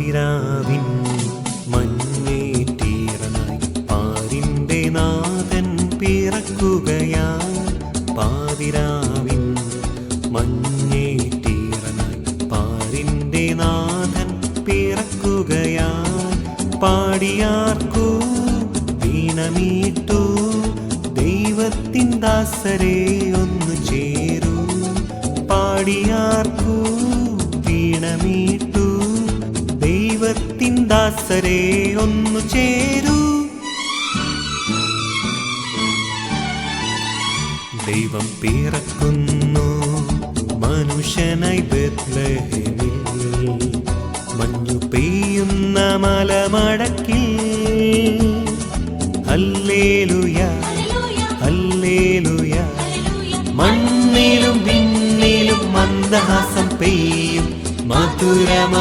പാതിരാവിൻ മഞ്ഞേറ്റീറനായി പാരിന്റെ നാഥൻ പിറക്കുകയാ പാതിരാവിൻ മഞ്ഞേറ്റീറനായി പാരിന്റെ നാഥൻ പിറക്കുകയാ പാടിയാർക്കൂ വീണമീട്ടു. ദൈവത്തിൻ ദാസരെ ഒന്നു ചേരൂ. പാടിയാർക്കൂ ദാസരെ ഒന്നു ചേരൂ. ദൈവം പിറക്കുന്നു മനുഷ്യനായി ബദ്ലഹനിൽ മഞ്ഞു പെയ്യുന്ന മലമടക്കിൽ. അല്ലേലുയ അല്ലേലുയ മണ്ണിലും വിണ്ണിലും മന്ദഹാസം പെയ്യും മധുരമ